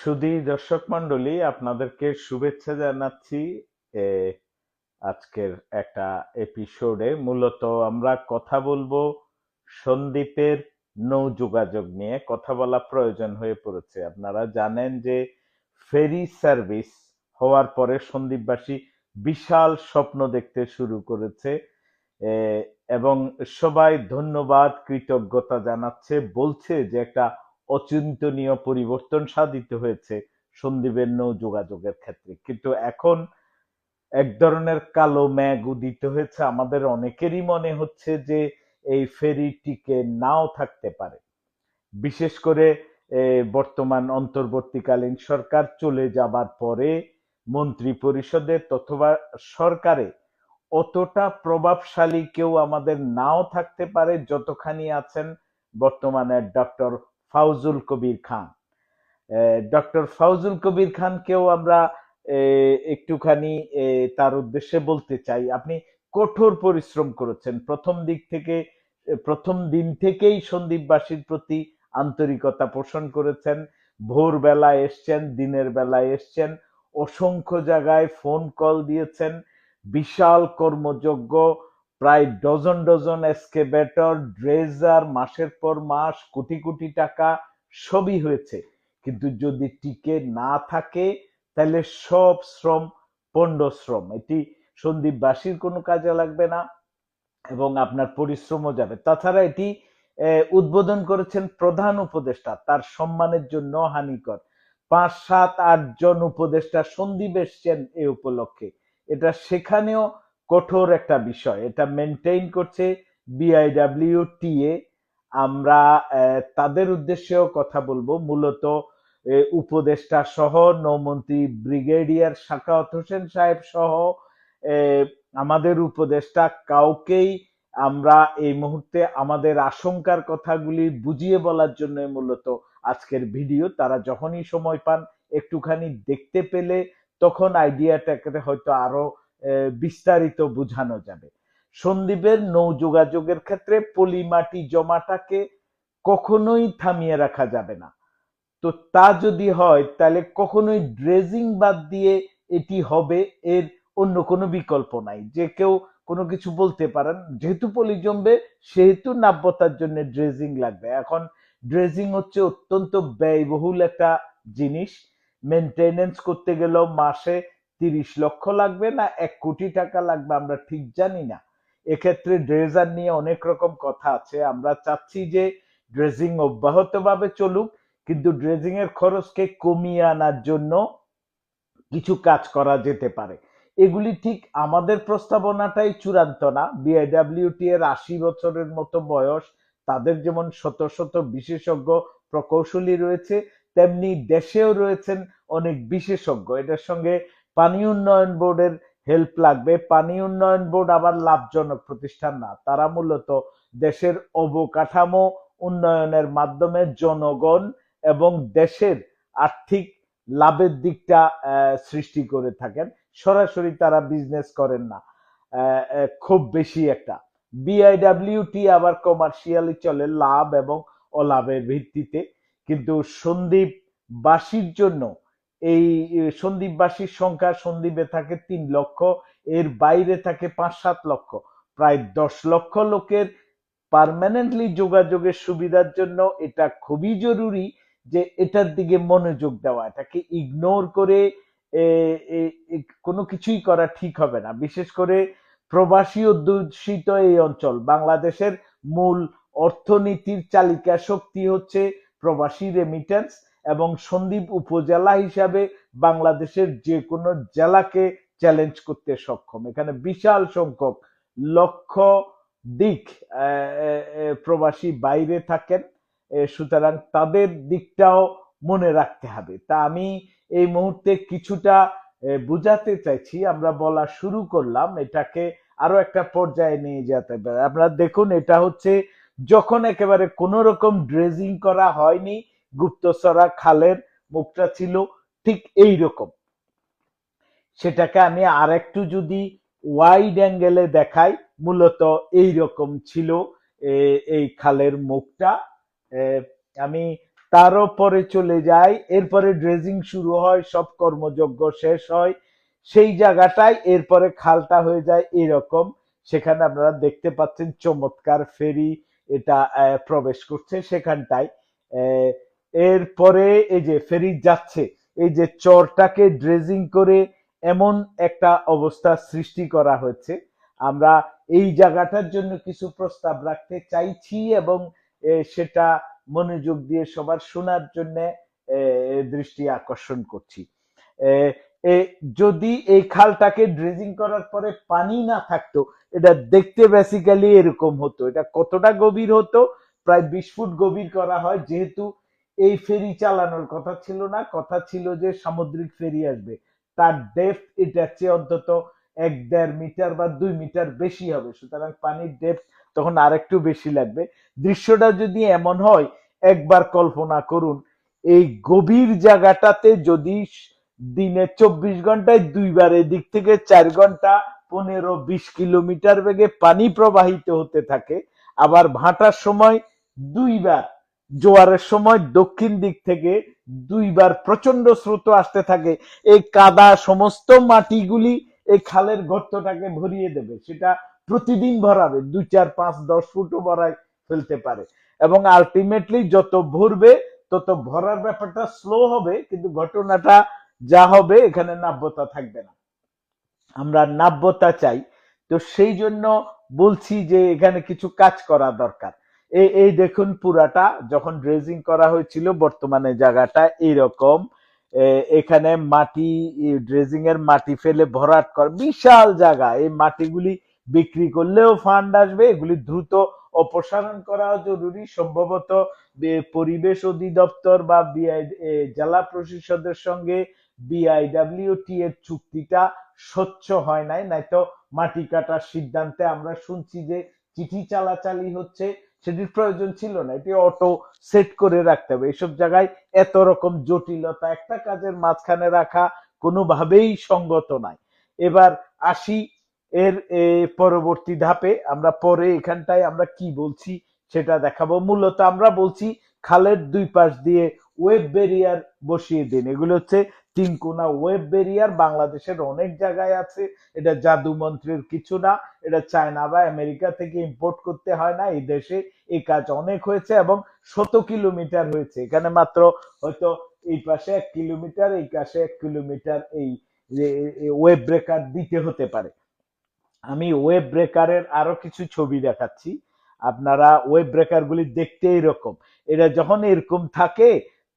সুধী দর্শক মন্ডলী আপনাদেরকে শুভেচ্ছা জানাচ্ছি। আজকের একটা এপিসোডে মূলত আমরা কথা বলব সন্দীপের নৌ যোগাযোগ নিয়ে। কথা বলা প্রয়োজন হয়ে পড়েছে। আপনারা জানেন যে ফেরি সার্ভিস হওয়ার পরে সন্দীপবাসী বিশাল স্বপ্ন দেখতে শুরু করেছে। এবং সবাই ধন্যবাদ, কৃতজ্ঞতা জানাচ্ছে, বলছে যে একটা অচিন্তনীয় পরিবর্তন সাধিত হয়েছে সন্দ্বীপের নৌ যোগাযোগের ক্ষেত্রে। কিন্তু এখন এক ধরনের কালো মেঘ উদিত হয়েছে। আমাদের অনেকেরই মনে হচ্ছে যে এই ফেরিটিকে নাও থাকতে পারে। বিশেষ করে বর্তমান অন্তর্বর্তীকালীন সরকার চলে যাবার পরে মন্ত্রী পরিষদে অথবা সরকারে অতটা প্রভাবশালী কেউ আমাদের নাও থাকতে পারে, যতখানি আছেন বর্তমানে ডক্টর ফাউজুল কবির খান। ডক্টর ফাউজুল কবির খানকেও আমরা একটুখানি তার উদ্দেশ্যে বলতে চাই। আপনি কঠোর পরিশ্রম করেছেন। প্রথম দিক থেকে প্রথম দিন থেকেই সন্দীপবাসীর প্রতি আন্তরিকতা পোষণ করেছেন। ভোরবেলা এসছেন, দিনের বেলায় এসছেন, অসংখ্য জায়গায় ফোন কল দিয়েছেন। বিশাল কর্মযজ্ঞ প্রায় ডজন ডজন এসকেভেটর ড্রেজার, মাসের পর মাস, কোটি কোটি টাকা সবই হয়েছে। কিন্তু যদি টিকে না থাকে, তাহলে সব শ্রম পণ্ড শ্রম। এটি সন্দীপবাসীর কোনো কাজে লাগবে না এবং আপনার পরিশ্রমও যাবে। তাছাড়া এটি উদ্বোধন করেছেন প্রধান উপদেষ্টা। তার সম্মানের জন্য হানিকর। পাঁচ, সাত, আট জন উপদেষ্টা সন্দীপ এসছেন এ উপলক্ষে। এটা সেখানেও কঠোর একটা বিষয়। এটা মেনটেইন করছে বিআইডাব্লিউ টিএ আমরা তাদের উদ্দেশ্যেও কথা বলব। মূলত উপদেষ্টা সহ, নৌমন্ত্রী ব্রিগেডিয়ার শাকাওয়াত হোসেন সাহেব সহ আমাদের উপদেষ্টা কাউকেই আমরা এই মুহূর্তে আমাদের আশঙ্কার কথাগুলি বুঝিয়ে বলার জন্য মূলত আজকের ভিডিও। তারা যখনই সময় পান, একটুখানি দেখতে পেলে, তখন আইডিয়াটাকে হয়তো আরও বিস্তারিত বোঝানো যাবে। সন্দীপের নৌ যোগাযোগের ক্ষেত্রে পলিমাটি জমাটাকে কখনোই থামিয়ে রাখা যাবে না। তো তা যদি হয়, তাহলে কখনোই ড্রেজিং বাদ দিয়ে এটি হবে এর অন্য কোনো বিকল্প নাই। যে কেউ কোনো কিছু বলতে পারেন, যেহেতু পলি জমবে, সেহেতু নাব্যতার জন্য ড্রেজিং লাগবে। এখন ড্রেজিং হচ্ছে অত্যন্ত ব্যয়বহুল একটা জিনিস। মেনটেনেন্স করতে গেলেও মাসে তিরিশ লক্ষ লাগবে না, এক কোটি টাকা লাগবে, আমরা ঠিক জানি না। এক্ষেত্রে ড্রেজার নিয়ে অনেক রকম কথা আছে। আমরা চাচ্ছি যে ড্রেজিং অব্যাহতভাবে চলুক, কিন্তু ড্রেজিং এর খরচকে কমিয়ে আনার জন্য কিছু কাজ করা যেতে পারে। এগুলি ঠিক আমাদের প্রস্তাবনাটাই চূড়ান্ত না। বিআইডাব্লিউটি এর আশি বছরের মতো বয়স, তাদের যেমন শত শত বিশেষজ্ঞ প্রকৌশলী রয়েছে, তেমনি দেশেও রয়েছেন অনেক বিশেষজ্ঞ। এটার সঙ্গে পানি উন্নয়ন বোর্ডের হেল্প লাগবে। পানি উন্নয়ন বোর্ড আবার লাভজনক প্রতিষ্ঠান না, তারা মূলত দেশের অবকাঠামো উন্নয়নের মাধ্যমে জনগণ এবং দেশের আর্থিক লাভের দিকটা সৃষ্টি করে থাকেন। সরাসরি তারা বিজনেস করেন না। খুব বেশি একটা। বিআইডাব্লিউটি আবার কমার্শিয়ালি চলে লাভ এবং অলাভের ভিত্তিতে। কিন্তু সন্দীপ বাসীর জন্য এই সন্দীপবাসীর সংখ্যা সন্দীপে থাকে তিন লক্ষ, এর বাইরে থাকে পাঁচ সাত লক্ষ। প্রায় দশ লক্ষ লোকের পার্মানেন্টলি যোগাযোগের সুবিধার জন্য এটা খুবই জরুরি যে এটার দিকে মনোযোগ দেওয়া, এটাকে ইগনোর করে কোনো কিছুই করা ঠিক হবে না। বিশেষ করে প্রবাসী অধ্যুষিত এই অঞ্চল, বাংলাদেশের মূল অর্থনীতির চালিকা শক্তি হচ্ছে প্রবাসী রেমিটেন্স এবং সন্দ্বীপ উপজেলা হিসাবে বাংলাদেশের যে কোনো জেলাকে চ্যালেঞ্জ করতে সক্ষম। এখানে বিশাল সংখ্যক লক্ষ দিক প্রবাসী বাইরে থাকেন সুতরাং তাদের দিকটাও মনে রাখতে হবে। তা আমি এই মুহূর্তে কিছুটা বুঝাতে চাইছি, আমরা বলা শুরু করলাম, এটাকে আরও একটা পর্যায়ে নিয়ে যেতে পারে আপনারা দেখুন, এটা হচ্ছে যখন একেবারে কোন রকম ড্রেজিং করা হয়নি গুপ্তচরা খালের মুখটা ছিল ঠিক এই রকম সেটাকে আমি আর একটু যদি ওয়াইড অ্যাঙ্গেলে দেখাই, মূলত এই রকম ছিল এই খালের মুখটা। আমি তারও পরে চলে যাই, এরপরে ড্রেজিং শুরু হয়, সব কর্মযজ্ঞ শেষ হয়। সেই জায়গাটায় এরপরে খালটা হয়ে যায় এরকম সেখানে আপনারা দেখতে পাচ্ছেন চমৎকার ফেরি এটা প্রবেশ করছে সেখানটায়। এরপরে এই যে ফেরি যাচ্ছে, এই যে চরটাকে ড্রেজিং করে এমন একটা অবস্থা সৃষ্টি করা হয়েছে। আমরা এই জায়গাটার জন্য কিছু প্রস্তাব রাখতে চাইছি এবং সেটা মনোযোগ দিয়ে সবার শোনার জন্য দৃষ্টি আকর্ষণ করছি। যদি এই খালটাকে ড্রেজিং করার পরে পানি না থাকতো, এটা দেখতে বেসিক্যালি এরকম হতো। এটা কতটা গভীর হতো? প্রায় বিশ ফুট গভীর করা হয়, যেহেতু এই ফেরি চালানোর কথা ছিল না। কথা ছিল যে সামুদ্রিক ফেরি আসবে। তার ডেপথ এটার চেয়ে অন্তত এক দেড় মিটার বা দুই মিটার বেশি হবে। সুতরাং পানির ডেপথ তখন আরেকটু বেশি লাগবে। দৃশ্যটা যদি এমন হয়, একবার কল্পনা করুন, এই গভীর জায়গাটাতে যদি দিনে চব্বিশ ঘন্টায় দুইবার এদিক থেকে চার ঘণ্টা পনেরো বিশ কিলোমিটার বেগে পানি প্রবাহিত হতে থাকে, আবার ভাটার সময় দুইবার জোয়ারের সময় দক্ষিণ দিক থেকে দুইবার প্রচণ্ড স্রোত আসতে থাকে। এই কাদা সমস্ত মাটিগুলি এই খালের গর্তটাকে ভরিয়ে দেবে। সেটা প্রতিদিন ভরাবে, দুই, চার, পাঁচ, দশ ফুটও ভরায় ফেলতে পারে। এবং আলটিমেটলি যত ভরবে, তত ভরার ব্যাপারটা স্লো হবে, কিন্তু ঘটনাটা যা হবে, এখানে নাব্যতা থাকবে না। আমরা নাব্যতা চাই। তো সেই জন্য বলছি যে এখানে কিছু কাজ করা দরকার। এই এই দেখুন পুরাটা, যখন ড্রেজিং করা হয়েছিল বর্তমানে জায়গাটা এইরকম। এখানে মাটি ড্রেজিং এর মাটি ফেলে ভরাট কর, বিশাল জায়গা। এই মাটিগুলি বিক্রি করলেও ফান্ড আসবে, এগুলি দ্রুত অপসারণ করা জরুরি। সম্ভবত পরিবেশ অধিদপ্তর বা বিআই জেলা প্রশাসনের সঙ্গে বিআইডব্লিউটি এর চুক্তিটা স্বচ্ছ হয় নাই নয়তো মাটি কাটার সিদ্ধান্তে আমরা শুনছি যে চিঠি চালাচালি হচ্ছে। সেটির প্রয়োজন ছিল না, এটি অটো সেট করে রাখতে হবে। এসব জায়গায় এত রকম জটিলতা, একটা কাজের মাঝখানে রাখা কোনোভাবেই সঙ্গত নাই। এবার আসি এর পরবর্তী ধাপে, আমরা পরে এখানটায় আমরা কি বলছি সেটা দেখাবো। মূলত আমরা বলছি, খালের দুই পাশ দিয়ে ওয়েব ব্যারিয়ার বসিয়ে দিন। এগুলো হচ্ছে তিন কোনা ওয়েব ব্যারিয়ার বাংলাদেশের অনেক জায়গায় আছে। এটা জাদু মন্ত্রের কিছু না। এটা চায়না বা আমেরিকা থেকে ইম্পোর্ট করতে হয় না। এই দেশে এই কাজ অনেক হয়েছে এবং শত কিলোমিটার হয়েছে। এখানে মাত্র হয়তো এই পাশে এক কিলোমিটার, এই পাশে এক কিলোমিটার এই ওয়েব ব্রেকার দিতে হতে পারে। আমি ওয়েব ব্রেকারের আরও কিছু ছবি দেখাচ্ছি। আপনারা ওয়েব ব্রেকার গুলি দেখতে এরকম। এটা যখন এরকম থাকে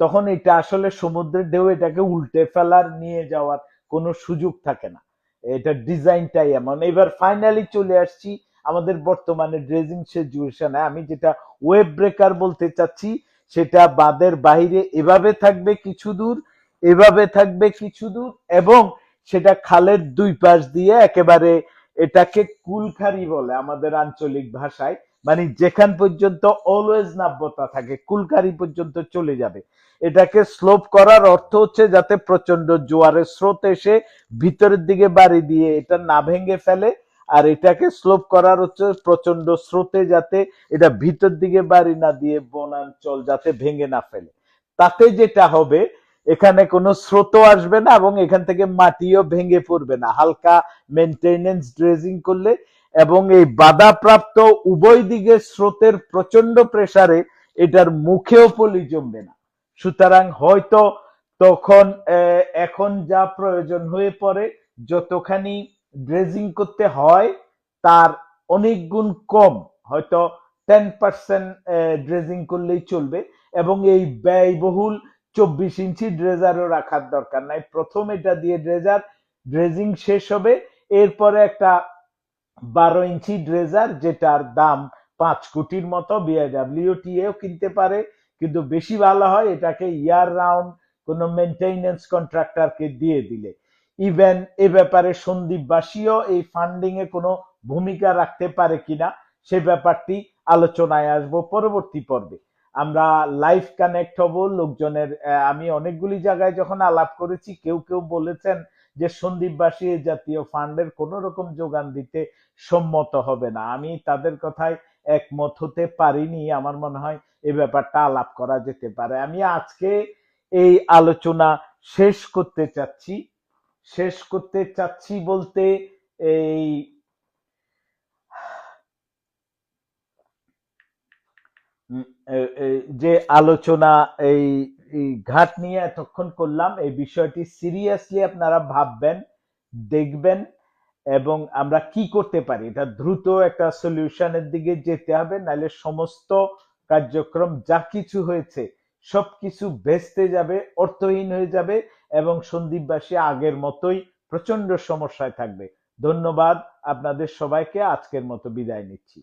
তখন এটা আসলে সমুদ্রের ঢেউ, এটাকে উল্টে ফেলার নিয়ে যাওয়ার কোনো সুযোগ থাকে না। এটা ডিজাইনটাই এমন। এবার ফাইনালি চলে আসছি আমাদের বর্তমানে ড্রেজিং সিচুয়েশনে আমি যেটা ওয়েব ব্রেকার বলতে চাচ্ছি, সেটা বাদের বাইরে এভাবে থাকবে কিছু দূর, এভাবে থাকবে কিছু দূর এবং সেটা খালের দুই পাশ দিয়ে একেবারে এটাকে কুলখারি বলে আমাদের আঞ্চলিক ভাষায়। মানে যেখান পর্যন্ত অলওয়েজ নাব্যতা থাকে কুলখারি পর্যন্ত চলে যাবে। এটাকে স্লোপ করার অর্থ হচ্ছে যাতে প্রচণ্ড জোয়ারের স্রোত এসে ভিতরের দিকে বাড়ি দিয়ে এটা না ভেঙে ফেলে, আর এটাকে স্লোপ করার হচ্ছে প্রচণ্ড স্রোতে যাতে এটা ভিতর দিকে বাড়ি না দিয়ে বনাঞ্চল যাতে ভেঙে না ফেলে। তাতে যেটা হবে, এখানে কোনো স্রোত আসবে না এবং এখান থেকে মাটিও ভেঙে পড়বে না। হালকা মেনটেনেন্স ড্রেজিং করলে এবং এই বাধাপ্রাপ্ত উভয় দিকে স্রোতের প্রচণ্ড প্রেসারে এটার মুখেও পলি জমবে না। সুতরাং হয়তো তখন এখন যা প্রয়োজন হয়ে পড়ে, যতখানি ড্রেজিং করতে হয়, তার অনেক গুণ কম। হয়তো টেন পার্সেন্ট ড্রেজিং করলেই চলবে এবং এই ব্যয়বহুল চব্বিশ ইঞ্চি ড্রেজারও রাখার দরকার নাই। প্রথম এটা দিয়ে ড্রেজার ড্রেজিং শেষ হবে, এরপরে একটা বারো ইঞ্চি ড্রেজার, যেটার দাম পাঁচ কোটির মতো বিআইডব্লিউটিএও কিনতে পারে। কিন্তু বেশি ভালো হয় এটাকে ইয়ার রাউন্ড কোনো মেনটেনেন্স কন্ট্রাক্টরকে দিয়ে দিলে। ইভেন এ ব্যাপারে সন্দীপবাসীও এই ফান্ডিং এ কোনো ভূমিকা রাখতে পারে কিনা, সে ব্যাপারটি আলোচনায় আসব পরবর্তী পর্বে। আমরা লাইভ কানেক্ট হব, লোকজনের আমি অনেকগুলি জায়গায় যখন আলাপ করেছি, কেউ কেউ বলেছেন যে সন্দীপবাসী জাতীয় ফান্ডের কোন রকম যোগান দিতে সম্মত হবে না। আমি তাদের কথায় একমত হতে পারিনি। আমার মনে হয় এই ব্যাপারটা আলাপ করা যেতে পারে। আমি আজকে এই আলোচনা শেষ করতে চাচ্ছি। শেষ করতে চাচ্ছি বলতে এই যে আলোচনা, এই ঘাট নিয়ে এতক্ষণ করলাম। এই বিষয়টি সিরিয়াসলি আপনারা ভাববেন, দেখবেন এবং আমরা কি করতে পারি। এটা দ্রুত একটা সলিউশনের দিকে যেতে হবে, নাহলে সমস্ত কার্যক্রম যা কিছু হয়েছে সবকিছু ভেস্তে যাবে, অর্থহীন হয়ে যাবে এবং সন্দীপবাসী আগের মতোই প্রচণ্ড সমস্যায় থাকবে। ধন্যবাদ। আপনাদের সবাইকে আজকের মতো বিদায় নিচ্ছি।